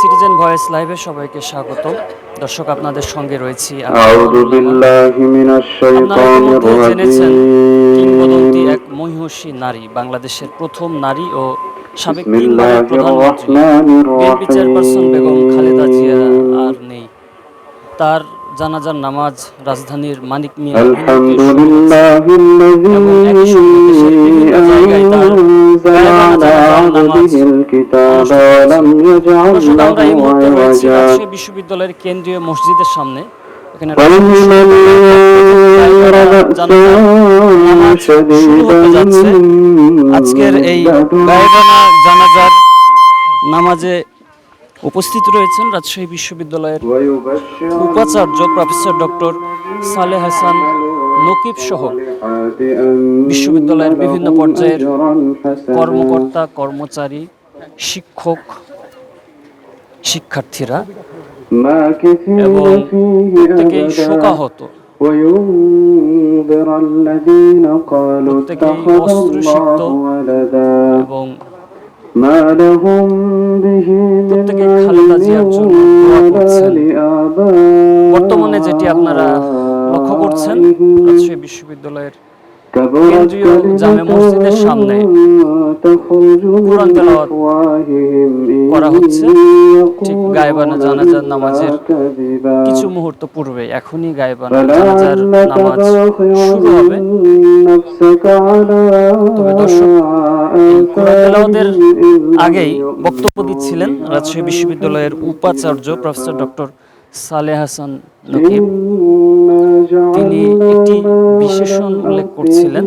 Citizen voice লাইভে সবাইকে স্বাগত দর্শক আপনাদের সঙ্গে রয়েছি এক মহিষী নারী বাংলাদেশের প্রথম নারী ও সাবেক প্রধানমন্ত্রী। চেয়ারপারসন বেগম খালেদা জিয়া আর নেই। তার জানাজার নামাজ রাজধানীর মানিক মিয়া বিশ্ববিদ্যালয়ের কেন্দ্রীয় মসজিদের সামনে আজকের এই জানাজার নামাজে উপস্থিত রয়েছেন রাজশাহী বিশ্ববিদ্যালয়ের উপাচার্য প্রফেসর ডক্টর সালে হাসান নকিব সহ বিশ্ববিদ্যালয়ের বিভিন্ন পর্যায়ের কর্মকর্তা, কর্মচারী, শিক্ষক, শিক্ষার্থীরা এবং প্রত্যেকেই শোকাহত। প্রত্যেকেই অশ্রুসিক্ত এবং প্রত্যেকে খালেদা জিয়ার জন্য দোয়া করছেন। বর্তমানে যেটি আপনারা লক্ষ্য করছেন রাজশাহী বিশ্ববিদ্যালয়ের কেন্দ্রীয় জামে মসজিদের সামনে কোরআন তেলাওয়াত। করা হচ্ছে। ঠিক গায়েবানা জানাজার নামাজের কিছু মুহূর্ত পূর্বে এখনই গায়েবানা জানাজার নামাজ শুরু হবে। তবে দর্শক কোরআনতেলাওয়াতের আগেই বক্তব্য দিচ্ছিলেন রাজশাহী বিশ্ববিদ্যালয়ের উপাচার্য প্রফেসর ডক্টর সালেহ হাসান তিনি করছিলেন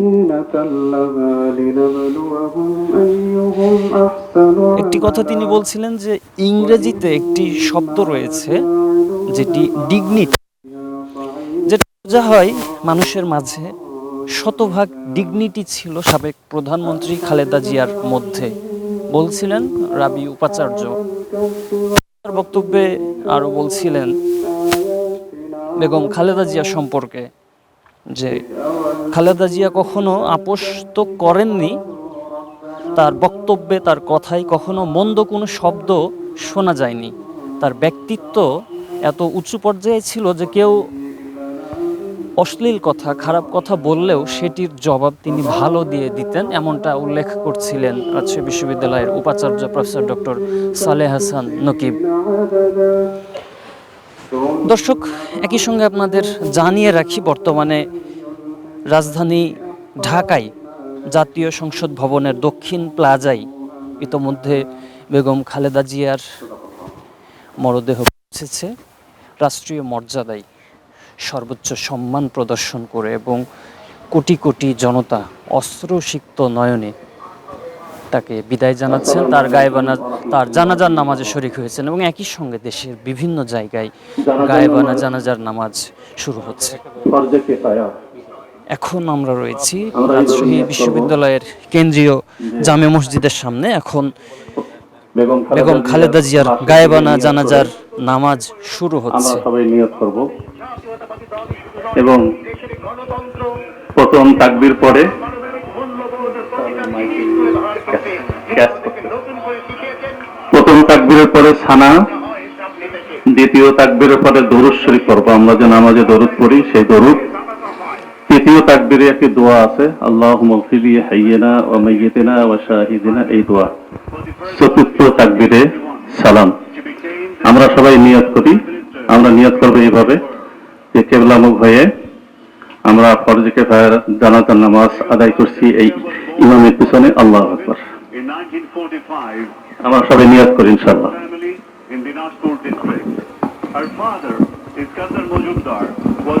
একটি কথা তিনি বলছিলেন যে ইংরেজিতে একটি শব্দ রয়েছে, যেটি ডিগনিটি, যেটা বোঝা হয় মানুষের মাঝে শতভাগ ডিগনিটি ছিল সাবেক প্রধানমন্ত্রী খালেদা জিয়ার মধ্যে। বলছিলেন রাবি উপাচার্য। বক্তব্যে আরও বলছিলেন বেগম খালেদা জিয়া সম্পর্কে যে খালেদা জিয়া কখনো আপোষ তো করেননি। তার বক্তব্যে, তার কথায় কখনো মন্দ কোনো শব্দ শোনা যায়নি। তার ব্যক্তিত্ব এত উঁচু পর্যায়ে ছিল যে কেউ অশ্লীল কথা, খারাপ কথা বললেও সেটির জবাব তিনি ভালো দিয়ে দিতেন, এমনটা উল্লেখ করছিলেন রাজশাহী বিশ্ববিদ্যালয়ের উপাচার্য প্রফেসর ডক্টর সালেহ হাসান নকিব। দর্শক, একই সঙ্গে আপনাদের জানিয়ে রাখি, বর্তমানে রাজধানী ঢাকায় জাতীয় সংসদ ভবনের দক্ষিণ প্লাজায় ইতোমধ্যে বেগম খালেদা জিয়ার মরদেহ পৌঁছেছে। রাষ্ট্রীয় মর্যাদায় সর্বোচ্চ সম্মান প্রদর্শন করে এবং কোটি কোটি জনতা অস্ত্রসিক্ত নয়নে তাকে বিদায় জানাচ্ছেন। তার গায়েবানা, তার জানাজার নামাজে শরিক হয়েছেন এবং একই সঙ্গে দেশের বিভিন্ন জায়গায় গায়েবানা জানাজার নামাজ শুরু হচ্ছে। এখন আমরা রয়েছি রাজশাহী বিশ্ববিদ্যালয়ের কেন্দ্রীয় জামে মসজিদের সামনে। এখন বেগম খালেদা জিয়ার গায়েবানা জানাজার নামাজ শুরু হচ্ছে। সবাই নিয়ত করব। এবং প্রথম তাকবির পরে প্রথম তাকবীরের পরে সানা দ্বিতীয় তাকবীরের পরে দরুদ শরীফ পড়ব। আমরা যে নামাজে দরুদ পড়ি সেই দরুদ তৃতীয় তাকবীরে একটি দোয়া আছে আল্লাহ মগফিলি হাইয়েনা ও মাইয়েতেনা ও শাহিদিনা এই দোয়া। চতুর্থ তাকবীরে সালাম। আমরা সবাই নিয়ত করি আমরা নিয়ত করব এইভাবে যে কেবলামুখ হয়ে আমরা ফরজকে ভাইয়ের জানাজার নামাজ আদায় করছি এই ইমামের পিছনে। আল্লাহ আকবর। আমরা সবাই নিয়ত করি ইনশাল্লাহ. Her father, Iskandar Mojumdar, was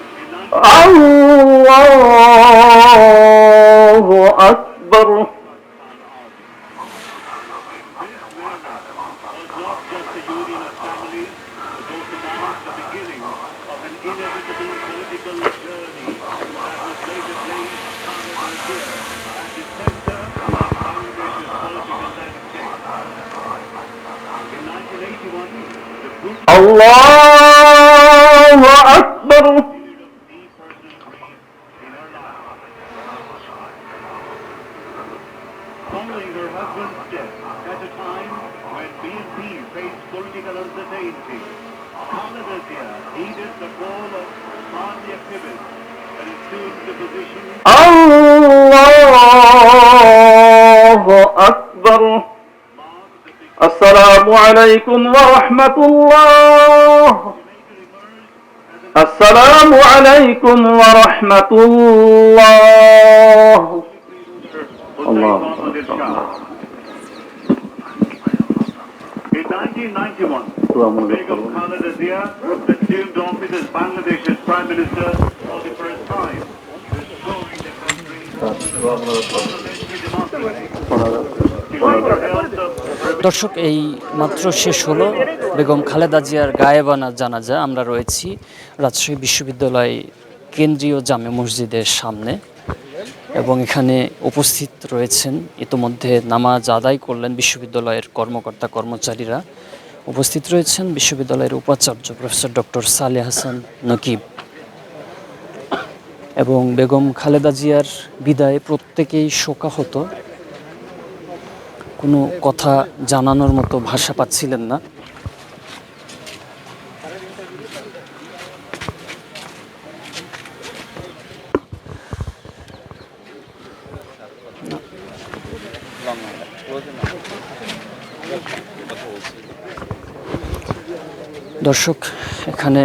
الله أكبر. الله أكبر. الله أكبر السلام عليكم ورحمة الله السلام عليكم ورحمة الله. Allah. In 1991, দর্শক, এই মাত্র শেষ হলো। বেগম খালেদা জিয়ার গায়েবানা জানাজা। আমরা রয়েছি রাজশাহী বিশ্ববিদ্যালয় কেন্দ্রীয় জামে মসজিদের সামনে এবং এখানে উপস্থিত রয়েছেন। ইতোমধ্যে নামাজ আদায় করলেন বিশ্ববিদ্যালয়ের কর্মকর্তা কর্মচারীরা উপস্থিত রয়েছেন বিশ্ববিদ্যালয়ের উপাচার্য প্রফেসর ডক্টর সালে হাসান নকিব এবং বেগম খালেদা জিয়ার বিদায়ে প্রত্যেকেই শোকাহত। কোনো কথা জানানোর মতো ভাষা পাচ্ছিলেন না। দর্শক এখানে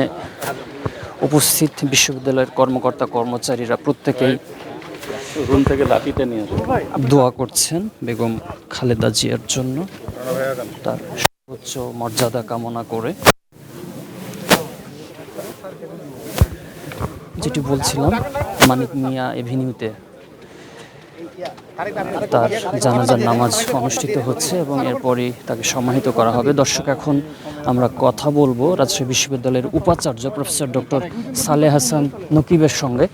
উপস্থিত বিশ্ববিদ্যালয়ের কর্মকর্তা কর্মচারীরা প্রত্যেকেই রুম থেকে লাঠিটা নিয়ে দোয়া করছেন বেগম খালেদা জিয়ার জন্য তার সর্বোচ্চ মর্যাদা কামনা করে। যেটি বলছিলাম মানিক মিয়া এভিনিউতে তার জানাজার নামাজ অনুষ্ঠিত হচ্ছে এবং এরপরই তাকে সম্মানিত করা হবে। দর্শক এখন আমরা কথা বলব রাজশাহী বিশ্ববিদ্যালয়ের উপাচার্য প্রফেসর ডক্টর সালে হাসান নকিবের সঙ্গে।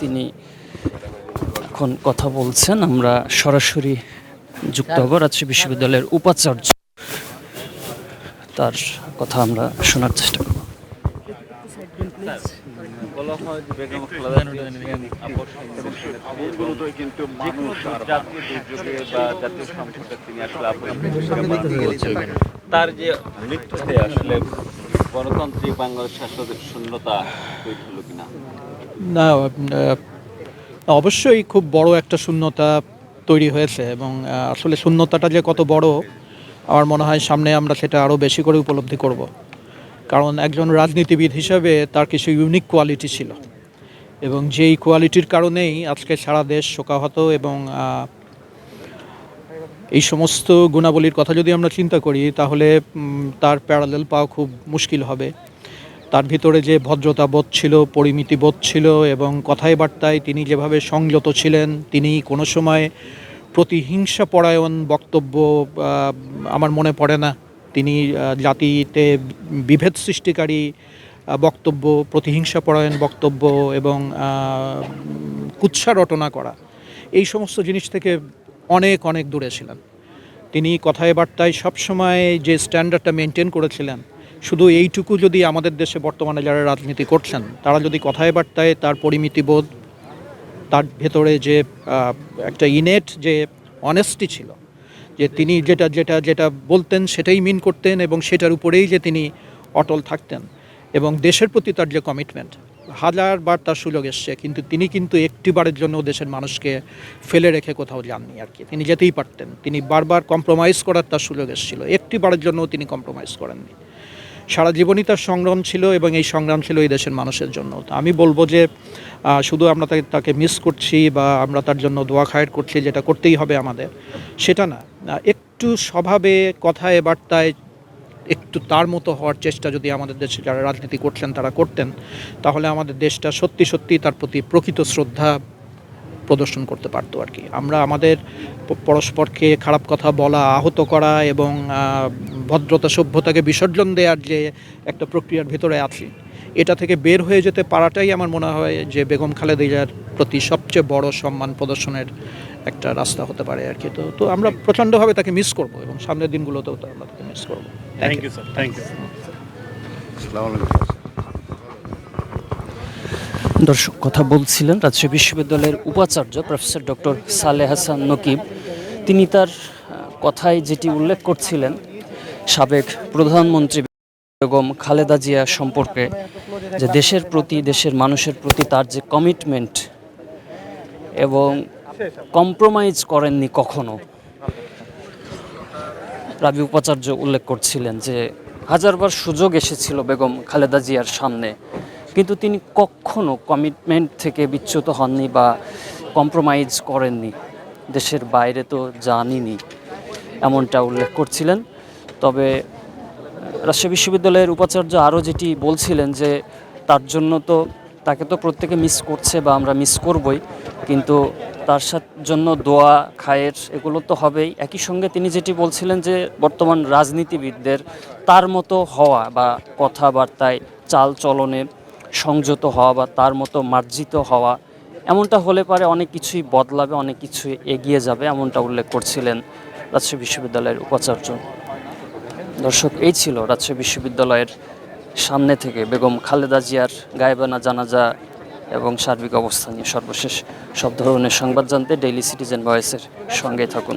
তিনি এখন কথা বলছেন। আমরা সরাসরি যুক্ত হব রাজশাহী বিশ্ববিদ্যালয়ের উপাচার্য। তার কথা আমরা শোনার চেষ্টা করব। বলা হয় যে বেগম খালেদা গুরুতর কিন্তু মানুষ জাতীয় দুর্যোগে বা জাতীয় সংকটে তিনি আসলে তার যে মৃত্যুতে আসলে গণতান্ত্রিক বাংলাদেশ শাসকের শূন্যতা তৈরি হলো কিনা? না অবশ্যই খুব বড় একটা শূন্যতা তৈরি হয়েছে এবং আসলে শূন্যতাটা যে কত বড় আমার মনে হয় সামনে আমরা সেটা আরও বেশি করে উপলব্ধি করব। কারণ একজন রাজনীতিবিদ হিসাবে তার কিছু ইউনিক কোয়ালিটি ছিল। এবং যেই কোয়ালিটির কারণেই আজকে সারা দেশ শোকাহত এবং এই সমস্ত গুণাবলীর কথা যদি আমরা চিন্তা করি, তাহলে তার প্যারালেল পাওয়া খুব মুশকিল হবে। তার ভিতরে যে ভদ্রতা বোধ ছিল পরিমিতি বোধ ছিল এবং কথায় বার্তায় তিনি যেভাবে সংযত ছিলেন, তিনি কোনো সময় প্রতিহিংসা পরায়ণ বক্তব্য আমার মনে পড়ে না। তিনি জাতিতে বিভেদ সৃষ্টিকারী বক্তব্য প্রতিহিংসা পরায়ণ বক্তব্য এবং কুৎসা রটনা করা, এই সমস্ত জিনিস থেকে অনেক অনেক দূরে ছিলেন। তিনি কথায় বার্তায় সবসময় যে স্ট্যান্ডার্ডটা মেনটেন করেছিলেন, শুধু এইটুকু যদি আমাদের দেশে বর্তমানে যারা রাজনীতি করছেন, তারা যদি কথায় বার্তায় তার পরিমিতিবোধ তার ভেতরে যে একটা ইনেট যে অনেস্টি ছিল যে তিনি যেটা যেটা যেটা বলতেন সেটাই মিন করতেন এবং সেটার উপরেই যে তিনি অটল থাকতেন। এবং দেশের প্রতি তার যে কমিটমেন্ট হাজার বার তার সুযোগ এসছে, কিন্তু তিনি কিন্তু একটিবারের জন্য দেশের মানুষকে ফেলে রেখে কোথাও যাননি আর কি। তিনি যেতেই পারতেন, তিনি বারবার কম্প্রোমাইজ করার তার সুযোগ এসেছিল, একটিবারের জন্যও তিনি কম্প্রোমাইজ করেননি। সারা জীবনই তার সংগ্রাম ছিল এবং এই সংগ্রাম ছিল এই দেশের মানুষের জন্য। তো আমি বলব যে শুধু আমরা তাকে মিস করছি বা আমরা তার জন্য দোয়া খায়ের করছি, যেটা করতেই হবে আমাদের, সেটা না। একটু স্বভাবে, কথায়, বার্তায়, একটু তার মতো হওয়ার চেষ্টা যদি আমাদের দেশে যারা রাজনীতি করছেন, তারা করতেন, তাহলে আমাদের দেশটা সত্যি সত্যি তার প্রতি প্রকৃত শ্রদ্ধা প্রদর্শন করতে পারতো আর কি। আমরা আমাদের পরস্পরকে খারাপ কথা বলা আহত করা এবং ভদ্রতা সভ্যতাকে বিসর্জন দেওয়ার যে একটা প্রক্রিয়ার ভিতরে আছি এটা থেকে বের হয়ে যেতে পারাটাই আমার মনে হয় যে বেগম খালেদা জিয়ার প্রতি সবচেয়ে বড় সম্মান প্রদর্শনের একটা রাস্তা হতে পারে আর কি। তো তো আমরা প্রচণ্ডভাবে তাকে মিস করব এবং সামনের দিনগুলোতেও তো আমরা তাকে মিস করব। Thank you sir thank you দর্শক, কথা বলছিলেন রাজশাহী বিশ্ববিদ্যালয়ের উপাচার্য প্রফেসর ডক্টর সালে হাসান নকিব। তিনি তার কথায় যেটি উল্লেখ করছিলেন, সাবেক প্রধানমন্ত্রী বেগম খালেদা জিয়া সম্পর্কে, যে দেশের প্রতি, দেশের মানুষের প্রতি তার যে কমিটমেন্ট এবং কম্প্রোমাইজ করেননি কখনো, রাবি উপাচার্য উল্লেখ করছিলেন যে হাজারবার সুযোগ এসেছিল বেগম খালেদা জিয়ার সামনে। কিন্তু তিনি কখনো কমিটমেন্ট থেকে বিচ্যুত হননি বা কম্প্রোমাইজ করেননি। দেশের বাইরে তো জানিনি এমনটা উল্লেখ করছিলেন। তবে রাজশাহী বিশ্ববিদ্যালয়ের উপাচার্য আরও যেটি বলছিলেন যে, তার জন্য তো তাকে তো প্রত্যেকে মিস করছে বা আমরা মিস করবই, কিন্তু তার জন্য দোয়া, খায়ের এগুলো তো হবেই। একই সঙ্গে তিনি যেটি বলছিলেন যে, বর্তমান রাজনীতিবিদদের তার মতো হওয়া বা কথাবার্তায় চাল চলনে সংযত হওয়া বা তার মতো মার্জিত হওয়া, এমনটা হলে পারে অনেক কিছুই বদলাবে, অনেক কিছুই এগিয়ে যাবে, এমনটা উল্লেখ করছিলেন রাজশাহী বিশ্ববিদ্যালয়ের উপাচার্য। দর্শক, এই ছিল রাজশাহী বিশ্ববিদ্যালয়ের সামনে থেকে বেগম খালেদা জিয়ার গায়েবানা জানাজা এবং সার্বিক অবস্থা নিয়ে সর্বশেষ সব ধরনের সংবাদ জানতে ডেইলি সিটিজেন ভয়েসের সঙ্গে থাকুন।